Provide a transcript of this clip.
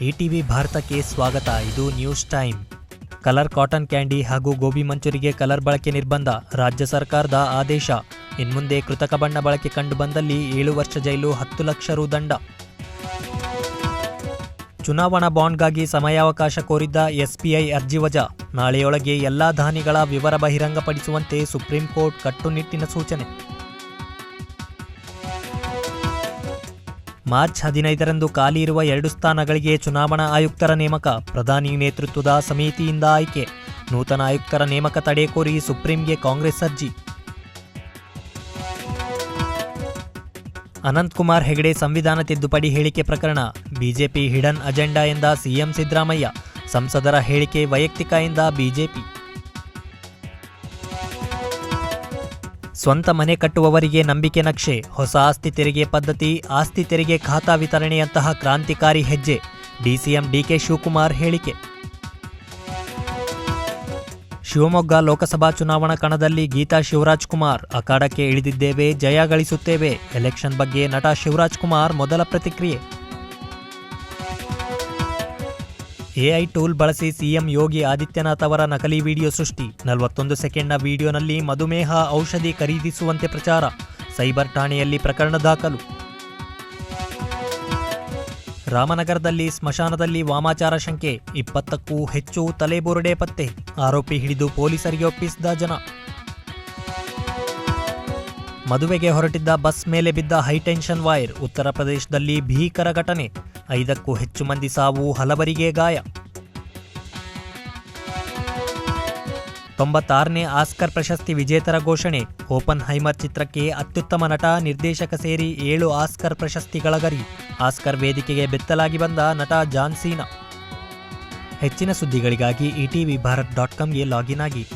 ETV ಭಾರತಕ್ಕೆ ಸ್ವಾಗತ. ಇದು news time. Colour cotton candy ಹಾಗೂ ಗೋಬಿ ಮಂಚೂರಿಗೆ ಕಲರ್ ಬಳಕೆ ನಿರ್ಬಂಧ. ರಾಜ್ಯ ಸರ್ಕಾರದ ಆದೇಶ. ಇನ್ಮುಂದೆ ಕೃತಕ ಬಣ್ಣ ಬಳಕೆ ಕಂಡುಬಂದಲ್ಲಿ ಏಳು ವರ್ಷ ಜೈಲು, ಹತ್ತು ಲಕ್ಷ ರು ದಂಡ. ಚುನಾವಣಾ ಬಾಂಡ್ಗಾಗಿ ಸಮಯಾವಕಾಶ ಕೋರಿದ್ದ ಎಸ್ಬಿಐ ಅರ್ಜಿ ವಜಾ. ನಾಳೆಯೊಳಗೆ ಎಲ್ಲಾ ದಾನಿಗಳ ವಿವರ ಬಹಿರಂಗಪಡಿಸುವಂತೆ ಸುಪ್ರೀಂ ಕೋರ್ಟ್ ಕಟ್ಟುನಿಟ್ಟಿನ ಸೂಚನೆ. ಮಾರ್ಚ್ ಹದಿನೈದರಂದು ಖಾಲಿ ಇರುವ ಎರಡು ಸ್ಥಾನಗಳಿಗೆ ಚುನಾವಣಾ ಆಯುಕ್ತರ ನೇಮಕ. ಪ್ರಧಾನಿ ನೇತೃತ್ವದ ಸಮಿತಿಯಿಂದ ಆಯ್ಕೆ. ನೂತನ ಆಯುಕ್ತರ ನೇಮಕ ತಡೆ ಕೋರಿ ಸುಪ್ರೀಂಗೆ ಕಾಂಗ್ರೆಸ್ ಅರ್ಜಿ. ಅನಂತಕುಮಾರ್ ಹೆಗಡೆ ಸಂವಿಧಾನ ತಿದ್ದುಪಡಿ ಹೇಳಿಕೆ ಪ್ರಕರಣ. ಬಿಜೆಪಿ ಹಿಡನ್ ಅಜೆಂಡಾ ಎಂದ ಸಿಎಂ ಸಿದ್ದರಾಮಯ್ಯ. ಸಂಸದರ ಹೇಳಿಕೆ ವೈಯಕ್ತಿಕ ಎಂದ ಬಿಜೆಪಿ. ಸ್ವಂತ ಮನೆ ಕಟ್ಟುವವರಿಗೆ ನಂಬಿಕೆ ನಕ್ಷೆ, ಹೊಸ ಆಸ್ತಿ ತೆರಿಗೆ ಪದ್ಧತಿ, ಆಸ್ತಿ ತೆರಿಗೆ ಖಾತಾ ವಿತರಣೆಯಂತಹ ಕ್ರಾಂತಿಕಾರಿ ಹೆಜ್ಜೆ, ಡಿಸಿಎಂ ಡಿಕೆ ಶಿವಕುಮಾರ್ ಹೇಳಿಕೆ. ಶಿವಮೊಗ್ಗ ಲೋಕಸಭಾ ಚುನಾವಣಾ ಕಣದಲ್ಲಿ ಗೀತಾ ಶಿವರಾಜ್ ಕುಮಾರ್, ಅಖಾಡಕ್ಕೆ ಇಳಿದಿದ್ದೇವೆ, ಜಯ ಗಳಿಸುತ್ತೇವೆ, ಎಲೆಕ್ಷನ್ ಬಗ್ಗೆ ನಟ ಶಿವರಾಜ್ ಕುಮಾರ್ ಮೊದಲ ಪ್ರತಿಕ್ರಿಯೆ. ಎಐ ಟೂಲ್ ಬಳಸಿ ಸಿಎಂ ಯೋಗಿ ಆದಿತ್ಯನಾಥ್ ಅವರ ನಕಲಿ ವಿಡಿಯೋ ಸೃಷ್ಟಿ. ನಲವತ್ತೊಂದು ಸೆಕೆಂಡ್ನ ವಿಡಿಯೋನಲ್ಲಿ ಮಧುಮೇಹ ಔಷಧಿ ಖರೀದಿಸುವಂತೆ ಪ್ರಚಾರ. ಸೈಬರ್ ಠಾಣೆಯಲ್ಲಿ ಪ್ರಕರಣ ದಾಖಲು. ರಾಮನಗರದಲ್ಲಿ ಸ್ಮಶಾನದಲ್ಲಿ ವಾಮಾಚಾರ ಶಂಕೆ. ಇಪ್ಪತ್ತಕ್ಕೂ ಹೆಚ್ಚು ತಲೆಬುರುಡೆ ಪತ್ತೆ. ಆರೋಪಿ ಹಿಡಿದು ಪೊಲೀಸರಿಗೆ ಒಪ್ಪಿಸಿದ ಜನ. ಮದುವೆಗೆ ಹೊರಟಿದ್ದ ಬಸ್ ಮೇಲೆ ಬಿದ್ದ ಹೈಟೆನ್ಷನ್ ವೈರ್ ಉತ್ತರ ಪ್ರದೇಶದಲ್ಲಿ ಭೀಕರ ಘಟನೆ. ಐದಕ್ಕೂ ಹೆಚ್ಚು ಮಂದಿ ಸಾವು ಹಲವರಿಗೆ ಗಾಯ. ತೊಂಬತ್ತಾರನೇ ಆಸ್ಕರ್ ಪ್ರಶಸ್ತಿ ವಿಜೇತರ ಘೋಷಣೆ. ಓಪನ್ ಹೈಮರ್ ಚಿತ್ರಕ್ಕೆ ಅತ್ಯುತ್ತಮ ನಟ, ನಿರ್ದೇಶಕ ಸೇರಿ ಏಳು ಆಸ್ಕರ್ ಪ್ರಶಸ್ತಿಗಳ ಗರಿ. ಆಸ್ಕರ್ ವೇದಿಕೆಗೆ ಬೆತ್ತಲಾಗಿ ಬಂದ ನಟ ಜಾನ್ ಸೀನಾ. ಹೆಚ್ಚಿನ ಸುದ್ದಿಗಳಿಗಾಗಿ ಇಟಿವಿ ಭಾರತ್ ಡಾಟ್ ಕಾಮ್ಗೆ ಲಾಗಿನ್ ಆಗಿ.